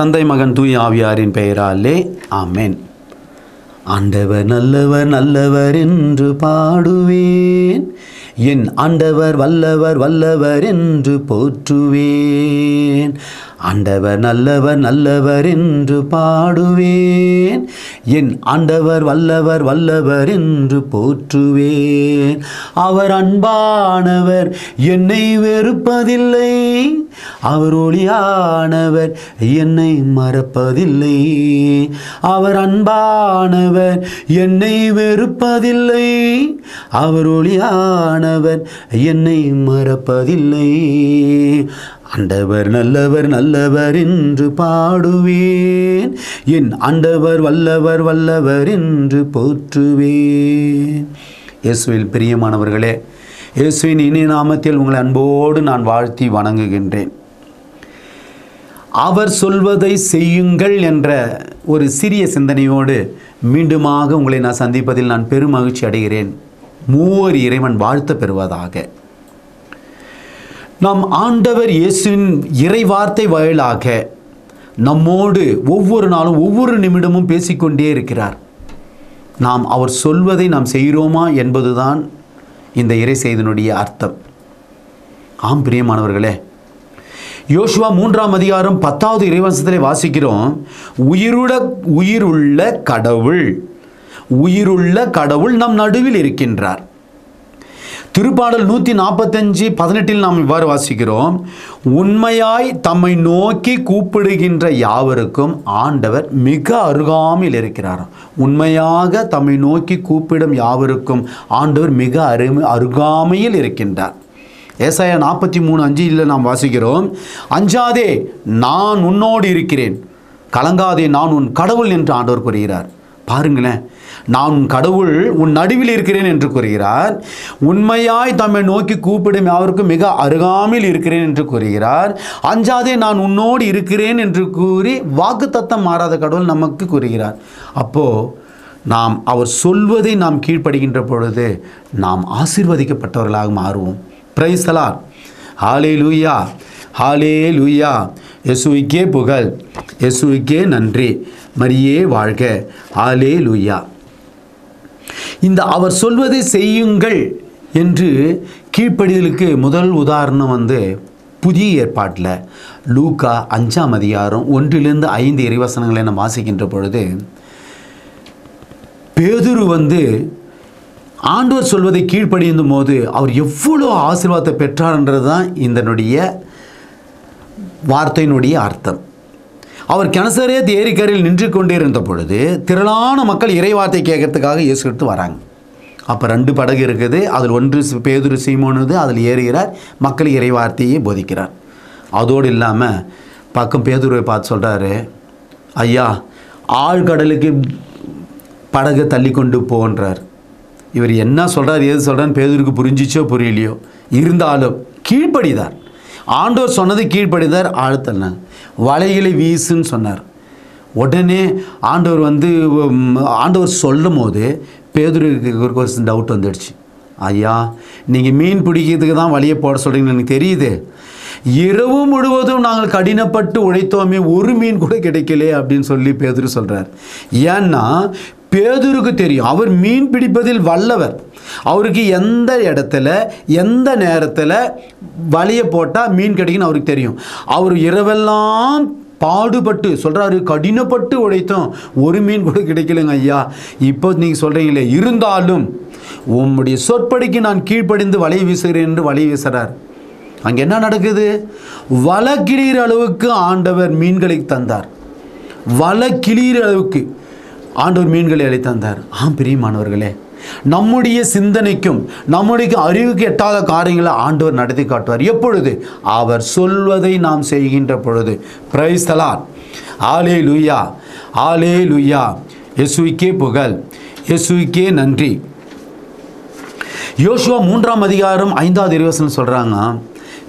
தந்தை மகன் தூய் ஆவியாரின் பெயராலே ஆமேன். ஆண்டவர் நல்லவர் நல்லவர் என்று பாடுவேன். என் ஆண்டவர் வல்லவர் வல்லவர் என்று போற்றுவேன். ஆண்டவர் நல்லவர் நல்லவர் என்று பாடுவேன். என் ஆண்டவர் வல்லவர் வல்லவர் என்று போற்றுவேன். அவர் அன்பானவர் என்னை வெறுப்பதில்லை. அவர் ஒளியானவர் என்னை மறப்பதில்லை. அவர் அன்பானவர் என்னை வெறுப்பதில்லை. அவர் ஒளியானவர் என்னை மறப்பதில்லை. ஆண்டவர் நல்லவர் நல்லவர் என்று பாடுவேன். என் ஆண்டவர் வல்லவர் வல்லவர் என்று போற்றுவேன். இயேசுவில் பிரியமானவர்களே இயேசுவின் இனி நாமத்தில் உங்களை அன்போடு நான் வாழ்த்தி வணங்குகின்றேன். அவர் சொல்வதை செய்யுங்கள் என்ற ஒரு சிறிய சிந்தனையோடு மீண்டுமாக உங்களை நான் சந்திப்பதில் நான் பெருமகிழ்ச்சி அடைகிறேன். மூவர் இறைவன் வாழ்த்த பெறுவதாக. நம் ஆண்டவர் இயேசுவின் இறைவார்த்தை வாயிலாக நம்மோடு ஒவ்வொரு நாளும் ஒவ்வொரு நிமிடமும் பேசிக்கொண்டே இருக்கிறார். நாம் அவர் சொல்வதை நாம் செய்கிறோமா என்பதுதான் இந்த இறை செய்தினுடைய அர்த்தம். ஆம் பிரியமானவர்களே. யோசுவா மூன்றாம் அதிகாரம் பத்தாவது இறைவசத்திலே வாசிக்கிறோம். உயிருட உயிருள்ள கடவுள் உயிருள்ள கடவுள் நம் நடுவில் இருக்கின்றார். திருப்பாடல் நூற்றி நாற்பத்தஞ்சு பதினெட்டில் நாம் இவ்வாறு வாசிக்கிறோம். உண்மையாய் தம்மை நோக்கி கூப்பிடுகின்ற யாவருக்கும் ஆண்டவர் மிக அருகாமையில் இருக்கிறார். உண்மையாக தம்மை நோக்கி கூப்பிடும் யாவருக்கும் ஆண்டவர் மிக அருமை அருகாமையில் இருக்கின்றார். ஏசாயா நாற்பத்தி மூணு அஞ்சில் நாம் வாசிக்கிறோம். அஞ்சாதே நான் உன்னோடு இருக்கிறேன். கலங்காதே நான் உன் கடவுள் என்று ஆண்டவர் கூறுகிறார். பாருங்களேன் நான் கடவுள் உன் நடுவில் இருக்கிறேன் என்று கூறுகிறார். உண்மையாய் தம்மை நோக்கி கூப்பிடும் யாவருக்கும் மிக அருகாமையில் இருக்கிறேன் என்று கூறுகிறார். அஞ்சாதே நான் உன்னோடு இருக்கிறேன் என்று கூறி வாக்கு தத்தம் மாறாத கடவுள் நமக்கு கூறுகிறார். அப்போ நாம் அவர் சொல்வதை நாம் கீழ்ப்படுகின்ற பொழுது நாம் ஆசீர்வதிக்கப்பட்டவர்களாக மாறுவோம். பிரைசலார் ஹாலே லூயா ஹாலே லூயா எசுவிக்கே புகழ். எசுவிக்கே நன்றி. மரியே வாழ்க. ஹாலே லூயா இந்த அவர் சொல்வதை செய்யுங்கள் என்று கீழ்ப்படிதலுக்கு முதல் உதாரணம் வந்து புதிய ஏற்பாட்டில் லூக்கா அஞ்சாம் அதிகாரம் ஒன்றிலிருந்து ஐந்து இறைவசனங்களை நம்ம வாசிக்கின்ற பொழுது பேதுரு வந்து ஆண்டவர் சொல்வதை கீழ்ப்படியும் போது அவர் எவ்வளோ ஆசீர்வாதத்தை பெற்றார்ன்றது தான் இதனுடைய வார்த்தையினுடைய அர்த்தம். அவர் கிணசரேத் ஏரிக்கரையில் நின்று கொண்டே இருந்த பொழுது திரளான மக்கள் இறைவார்த்தை கேட்கறதுக்காக இயேசு எடுத்து வராங்க. அப்போ ரெண்டு படகு இருக்குது. அதில் ஒன்று பேதுரு சீமோனுது. அதில் ஏறுகிறார். மக்கள் இறைவார்த்தையை போதிக்கிறார். அதோடு இல்லாமல் பக்கம் பேதுருவை பார்த்து சொல்கிறாரு ஐயா ஆழ்கடலுக்கு படகை தள்ளி கொண்டு போன்றார் இவர் என்ன சொல்கிறார் ஏது சொல்கிறான்னு பேதுருக்கு புரிஞ்சிச்சோ புரியலையோ? இருந்தாலும் கீழ்ப்படிதார். ஆண்டவர் சொன்னது கீழ்ப்படிதார் ஆழ்த்தல்னாங்க வலைகளை வீசுன்னு சொன்னார். உடனே ஆண்டவர் வந்து ஆண்டவர் சொல்லும் போது பேதுருக்கு ஒரு ஒரு டவுட் வந்துடுச்சு. ஐயா நீங்கள் மீன் பிடிக்கிறதுக்கு தான் வழியை போட சொல்கிறீங்கன்னு எனக்கு தெரியுது. இரவு முழுவதும் நாங்கள் கடினப்பட்டு உழைத்தோமே ஒரு மீன் கூட கிடைக்கலையே அப்படின்னு சொல்லி பேதுரு சொல்கிறார் ஏன்னா பேதுருக்கு தெரியும். அவர் மீன் பிடிப்பதில் வல்லவர். அவருக்கு எந்த இடத்துல எந்த நேரத்தில் வலையை போட்டால் மீன் கிடைக்குன்னு அவருக்கு தெரியும். அவர் இரவெல்லாம் பாடுபட்டு சொல்கிறாரு கடினப்பட்டு உழைத்தோம். ஒரு மீன் கூட கிடைக்கலங்க ஐயா. இப்போ நீங்கள் சொல்கிறீங்களே இருந்தாலும் உம்முடைய சொற்படிக்கு நான் கீழ்ப்படிந்து வலை வீசுகிறேன் என்று வலை வீசுகிறார் அங்கே என்ன நடக்குது? வலை கிளியிற அளவுக்கு ஆண்டவர் மீன்களை தந்தார். வலை கிளியிற அளவுக்கு. ஆண்டவர் மீன்களை அள்ளி ஆம் பிரியமானவர்களே நம்முடைய சிந்தனைக்கும் நம்முடைய அறிவுக்கு எட்டாத காரியங்களை ஆண்டவர் நடத்தி காட்டுவார். எப்பொழுது? அவர் சொல்வதை நாம் செய்கின்ற பொழுது. பிரைஸ்தலான் ஆலே லுய்யா ஆலே லுய்யா எசுவிக்கே புகழ் எசுவிக்கே நன்றி யோசுவா மூன்றாம் அதிகாரம் ஐந்தாவது இருவசனம் சொல்கிறாங்க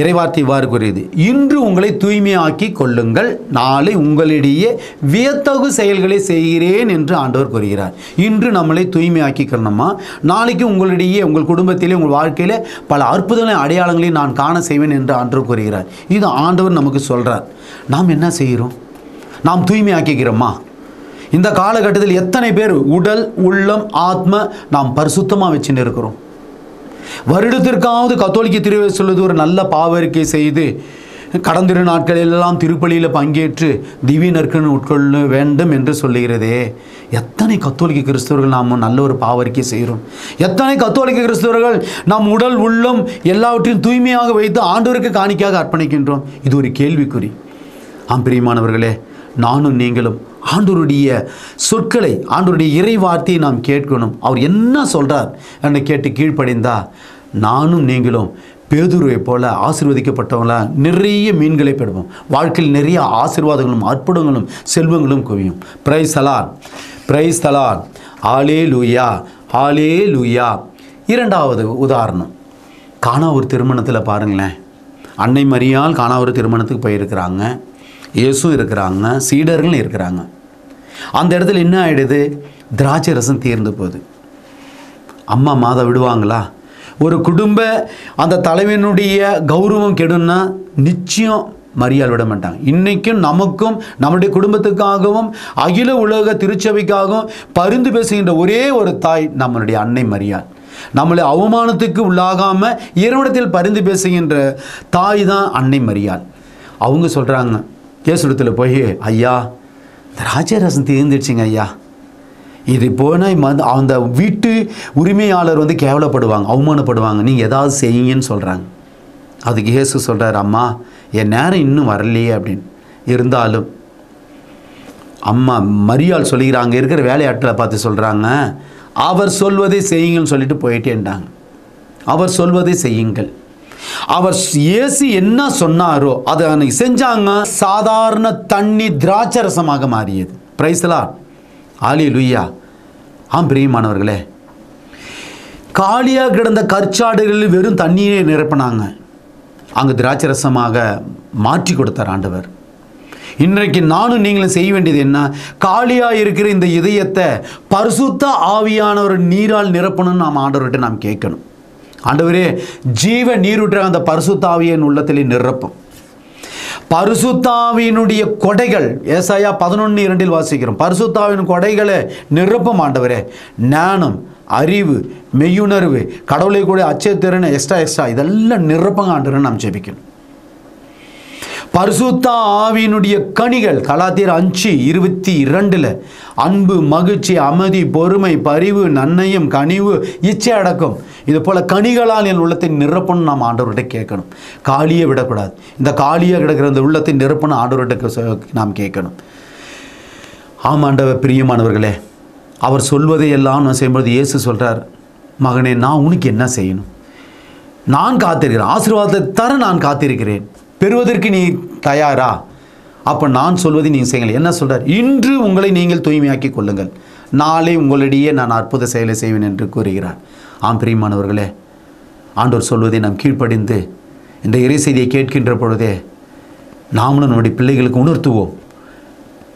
இறைவார்த்தை இவ்வாறு கூறியது. இன்று உங்களை தூய்மையாக்கி கொள்ளுங்கள். நாளை உங்களிடையே வியத்தகு செயல்களை செய்கிறேன் என்று ஆண்டவர் கூறுகிறார். இன்று நம்மளை தூய்மையாக்கிக்கணுமா நாளைக்கு உங்களிடையே உங்கள் குடும்பத்திலே உங்கள் வாழ்க்கையிலே பல அற்புதங்களை அடையாளங்களை நான் காண செய்வேன் என்று ஆண்டவர் கூறுகிறார். இது ஆண்டவர் நமக்கு சொல்கிறார் நாம் என்ன செய்கிறோம்? நாம் தூய்மையாக்கிக்கிறோமா? இந்த காலகட்டத்தில் எத்தனை பேர் உடல் உள்ளம் ஆத்ம நாம் பரிசுத்தமாக வச்சுன்னு இருக்கிறோம். வருடத்திற்காவது கத்தோலிக்க திருவை சொல்வது ஒரு நல்ல பாவரிக்கை செய்து கடந்திரு நாட்களிலெல்லாம் திருப்பலியில் பங்கேற்று திவ்ய நற்கன் உட்கொள்ள வேண்டும் என்று சொல்லுகிறதே. எத்தனை கத்தோலிக்க கிறிஸ்தவர்கள் நாம் நல்ல ஒரு பாவரிக்கை செய்கிறோம். எத்தனை கத்தோலிக்க கிறிஸ்தவர்கள் நம் உடல் உள்ளம் எல்லாவற்றையும் தூய்மையாக வைத்து ஆண்டவருக்கு காணிக்கையாக அர்ப்பணிக்கின்றோம். இது ஒரு கேள்விக்குறி. ஆம் பிரியமானவர்களே நானும் நீங்களும் ஆண்டோருடைய சொற்களை ஆண்டோருடைய இறை வார்த்தையை நாம் கேட்கணும். அவர் என்ன சொல்கிறார் என்று கேட்டு கீழ்ப்படைந்தா நானும் நீங்களும் பேதுருவை போல ஆசீர்வதிக்கப்பட்டவங்களா நிறைய மீன்களை பெறுவோம். வாழ்க்கையில் நிறைய ஆசீர்வாதங்களும் அற்புதங்களும் செல்வங்களும் குவியும். பிரைஸ் தலான் பிரைஸ் தலான் ஆலே லூயா ஆலே லூயா இரண்டாவது உதாரணம். காணா ஒரு திருமணத்தில் பாருங்களேன். அன்னை மரியால் காணா ஒரு திருமணத்துக்கு போயிருக்கிறாங்க. இயேசும் இருக்கிறாங்க சீடர்களும் இருக்கிறாங்க. அந்த இடத்துல என்ன ஆகிடுது திராட்சை ரசம் தீர்ந்து போகுது. அம்மா மாதா விடுவாங்களா? ஒரு குடும்ப அந்த தலைவனுடைய கௌரவம் கெடுன்னா நிச்சயம் மரியாதை விட மாட்டாங்க. இன்றைக்கும் நமக்கும் நம்முடைய குடும்பத்துக்காகவும் அகில உலக திருச்சபைக்காகவும் பரிந்து பேசுகின்ற ஒரே ஒரு தாய் நம்மளுடைய அன்னை மரியாள். நம்மளை அவமானத்துக்கு உள்ளாகாமல் இறைவனத்தில் பரிந்து பேசுகின்ற தாய் தான் அன்னை மரியாள். அவங்க சொல்கிறாங்க கேசுடத்தில் போய் ஐயா திராட்சை ரசம் தீர்ந்துடுச்சுங்க ஐயா. இது போனால் அந்த வீட்டு உரிமையாளர் வந்து கேவலப்படுவாங்க அவமானப்படுவாங்க. நீங்கள் ஏதாவது செய்யுங்கன்னு சொல்கிறாங்க அதுக்கு இயேசு சொல்கிறார் அம்மா என் நேரம் இன்னும் வரலையே அப்படின்னு. இருந்தாலும் அம்மா மரியாள் சொல்லிக்கிறாங்க இருக்கிற வேலையாட்களை பார்த்து சொல்கிறாங்க அவர் சொல்வதை செய்யுங்கன்னு சொல்லிட்டு போயிட்டேன்டாங்க அவர் சொல்வதை செய்யுங்கள். அவர் இயேசு என்ன சொன்னாரோ அதை அன்னைக்கு செஞ்சாங்க. சாதாரண தண்ணி திராட்சை ரசமாக மாறியது பிரைஸ்லா ஆலி லுய்யா ஆம் பிரியமானவர்களே. காலியாக கிடந்த கற்சாடுகளில் வெறும் தண்ணியே நிரப்பினாங்க. அங்கே திராட்சை ரசமாக மாற்றி கொடுத்தார் ஆண்டவர். இன்றைக்கு நானும் நீங்களும் செய்ய வேண்டியது என்ன? காலியாக இருக்கிற இந்த இதயத்தை பரிசுத்த ஆவியானவர் நீரால் நிரப்பணும்னு நாம் ஆண்டவர்கிட்ட நாம் கேட்கணும். ஆண்டவரே ஜீவ நீருற்ற அந்த பரிசுத்தாவியின் உள்ளத்தில் நிரப்பும். பரிசுத்தாவியினுடைய கொடைகள் ஏசாயா பதினொன்று இரண்டில் வாசிக்கிறோம். பரிசுத்தாவின் கொடைகளை நிரப்பும் ஆண்டவரே. ஞானம் அறிவு மெய்யுணர்வு கடவுளை கூட அச்சத்திறன் எக்ஸ்ட்ரா எக்ஸ்ட்ரா இதெல்லாம் நிரப்பங்க ஆண்டவரை நாம் ஜெபிக்கணும். பரிசுத்த ஆவியினுடைய கனிகள் கலாத்தியர் அஞ்சு இருபத்தி இரண்டில் அன்பு மகிழ்ச்சி அமைதி பொறுமை பரிவு நன்மையும் கனிவு இச்சை அடக்கம். இது போல் கனிகளால் என் உள்ளத்தை நிரப்பணும் நாம் ஆண்டவர்கிட்ட கேட்கணும். காலியை விடக்கூடாது. இந்த காலியாக கிடக்கிற இந்த உள்ளத்தை நிரப்பணும் ஆண்டவர்கிட்ட சொ- நாம் கேட்கணும். ஆமாண்டவர் பிரியமானவர்களே அவர் சொல்வதை எல்லாம் நான் செய்யும்போது இயேசு சொல்கிறார் மகனே நான் உனக்கு என்ன செய்யணும்? நான் காத்திருக்கிறேன். ஆசீர்வாதத்தை தர நான் காத்திருக்கிறேன். பெறுவதற்கு நீ தயாரா? அப்போ நான் சொல்வதை நீங்கள் செய்யுங்கள். என்ன சொல்கிறார் இன்று உங்களை நீங்கள் தூய்மையாக்கி கொள்ளுங்கள். நாளை உங்களிடையே நான் அற்புத செயலை செய்வேன் என்று கூறுகிறார். ஆம் பிரியமானவர்களே ஆண்டோர் சொல்வதை நாம் கீழ்ப்படிந்து இந்த இறை செய்தியை கேட்கின்ற பொழுதே நாமளும் நம்முடைய பிள்ளைகளுக்கு உணர்த்துவோம்.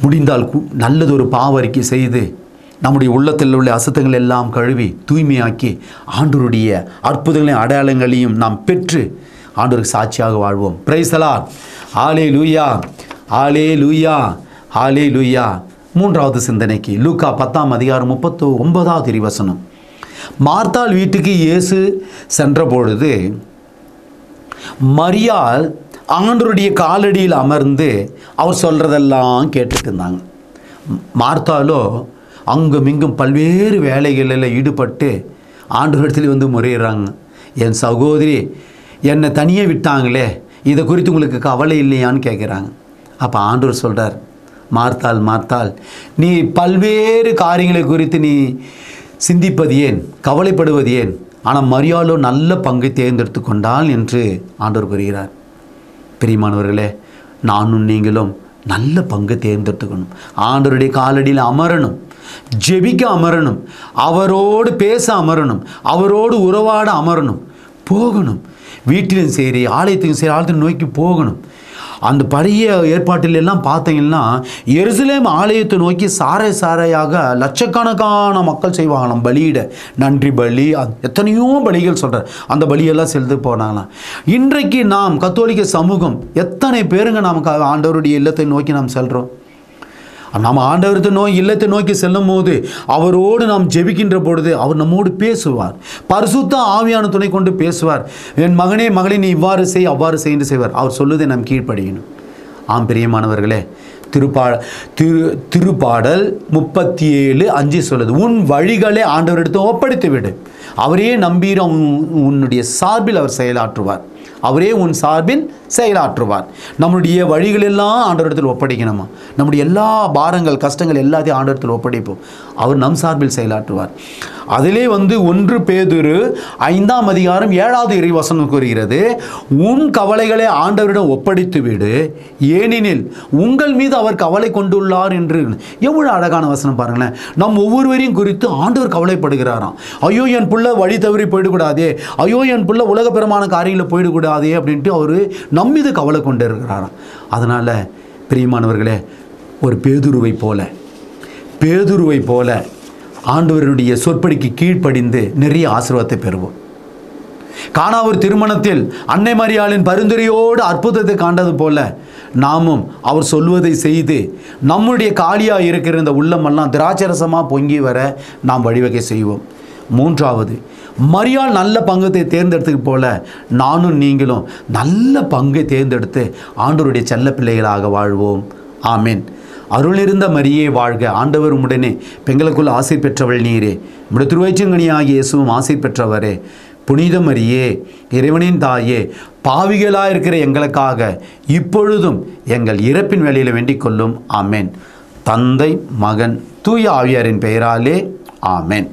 முடிந்தால் கு- நல்லதொரு பாவரிக்கை செய்து நம்முடைய உள்ளத்தில் உள்ள அசுத்தங்கள் எல்லாம் கழுவி தூய்மையாக்கி ஆண்டோருடைய அற்புதங்களையும் அடையாளங்களையும் நாம் பெற்று ஆண்டோருக்கு சாட்சியாக வாழ்வோம். பிரைசலா ஆலே லூயா ஆலே லூயா ஆலே லூயா மூன்றாவது சிந்தனைக்கு லூக்கா பத்தாம் அதிகாரம் முப்பத்து ஒன்பதாவது திரிவசனம் மார்த்தாள் வீட்டுக்கு இயேசு சென்ற பொழுது மரியாள் ஆண்டருடைய காலடியில் அமர்ந்து அவர் சொல்கிறதெல்லாம் கேட்டுட்டு இருந்தாங்க. மார்த்தாலோ அங்கும் இங்கும் பல்வேறு வேலைகளில் ஈடுபட்டு ஆண்டவரிடத்தில் வந்து முறையிடுறாங்க. என் சகோதரி என்னை தனியே விட்டாங்களே இதை குறித்து உங்களுக்கு கவலை இல்லையான்னு கேட்குறாங்க அப்போ ஆண்டவர் சொல்கிறார் மார்த்தால் மார்த்தால் நீ பல்வேறு காரியங்களை குறித்து நீ சிந்திப்பது ஏன்? கவலைப்படுவது ஏன்? ஆனால் மரியாளோ நல்ல பங்கை தேர்ந்தெடுத்து கொண்டாள் என்று ஆண்டவர் கூறுகிறார். பிரியமானவர்களே நானும் நீங்களும் நல்ல பங்கு தேர்ந்தெடுத்துக்கணும். ஆண்டவருடைய காலடியில் அமரணும் ஜெபிக்க அமரணும் அவரோடு பேச அமரணும் அவரோடு உறவாட அமரணும். போகணும். வீட்டிலும் சரி ஆலயத்துக்கும் சரி ஆலயத்தை நோக்கி போகணும். அந்த பழைய ஏற்பாட்டில் எல்லாம் பார்த்தீங்கன்னா எருசலேம் ஆலயத்தை நோக்கி சாரை சாரையாக லட்சக்கணக்கான மக்கள் செய்வாங்களாம். பலியிட. நன்றி பலி. அது எத்தனையோ பலிகள் சொல்கிறார் அந்த பலியெல்லாம் செலுத்து போனாங்களாம். இன்றைக்கு நாம் கத்தோலிக்க சமூகம் எத்தனை பேருங்க நாம் ஆண்டவருடைய இல்லத்தை நோக்கி நாம் செல்கிறோம் நாம் ஆண்டவரத்தை நோய் இல்லத்தை நோக்கி செல்லும் போது அவரோடு நாம் ஜெபிக்கின்ற பொழுது அவர் நம்மோடு பேசுவார். பரிசுத்த ஆவியான துணை கொண்டு பேசுவார். என் மகனே மகளே நீ இவ்வாறு செய் அவ்வாறு செய் என்று செய்வார். அவர் சொல்லுவதை நாம் கீழ்ப்படியணும். ஆம் பிரியமானவர்களே திருப்பா திரு திருப்பாடல் முப்பத்தி ஏழு அஞ்சு சொல்லுது உன் வழிகளை ஆண்டவரிடத்தை ஒப்படைத்து விடு அவரையே நம்பீர உன் உன்னுடைய சார்பில் அவர் செயலாற்றுவார். அவரே உன் சார்பில் செயலாற்றுவார். நம்முடைய வழிகளெல்லாம் ஆண்டவரிடத்தில் ஒப்படைக்கணுமா? நம்முடைய எல்லா பாரங்கள் கஷ்டங்கள் எல்லாத்தையும் ஆண்டவரத்தில் ஒப்படைப்போம். அவர் நம் சார்பில் செயலாற்றுவார். அதிலே வந்து ஒன்று பேதுரு ஐந்தாம் அதிகாரம் ஏழாவது இறைவசனம் கூறுகிறது உன் கவலைகளை ஆண்டவரிடம் ஒப்படைத்து விடு ஏனெனில் உங்கள் மீது அவர் கவலை கொண்டுள்ளார் என்று எவ்வளோ அழகான வசனம் பாருங்களேன். நம் ஒவ்வொருவரையும் குறித்து ஆண்டவர் கவலைப்படுகிறாராம். ஐயோ என் புள்ள வழி தவறி போயிடக்கூடாதே. ஐயோ என் புள்ள உலகப்பெருமான காரியங்களில் போயிடக்கூடாது. அப்படின்ட்டு அவர் நம்மீது கவலை கொண்டு இருக்கிறாராம். அதனால் பிரியமானவர்களே ஒரு பேதுருவை போல பேதுருவை போல ஆண்டவருடைய சொற்படிக்கு கீழ்ப்படிந்து நிறைய ஆசீர்வாதத்தை பெறுவோம். காணாவூர் திருமணத்தில் அன்னை மரியாளின் பரிந்துரையோடு அற்புதத்தை காண்டது போல நாமும் அவர் சொல்வதை செய்து நம்முடைய காலியாக இருக்கிற இந்த உள்ளமெல்லாம் திராட்சரசமாக பொங்கி வர நாம் வழிவகை செய்வோம். மூன்றாவது மரியாள் நல்ல பங்கத்தை தேர்ந்தெடுத்தது போல நானும் நீங்களும் நல்ல பங்கை தேர்ந்தெடுத்து ஆண்டவருடைய செல்ல பிள்ளைகளாக வாழ்வோம். ஆமென். அருளிருந்த மரியே வாழ்க. ஆண்டவர் உடனே பெங்களுக்குள் ஆசை பெற்றவள் நீரே. உடைய திருவைச்சங்கனியாகிய இயேசுவும் ஆசை பெற்றவரே. புனித மரியே இறைவனின் தாயே பாவிகளாக இருக்கிற எங்களுக்காக இப்பொழுதும் எங்கள் இறப்பின் வேலையில் வேண்டிக் கொள்ளும். ஆமென். தந்தை மகன் தூய ஆவியாரின் பெயராலே ஆமேன்.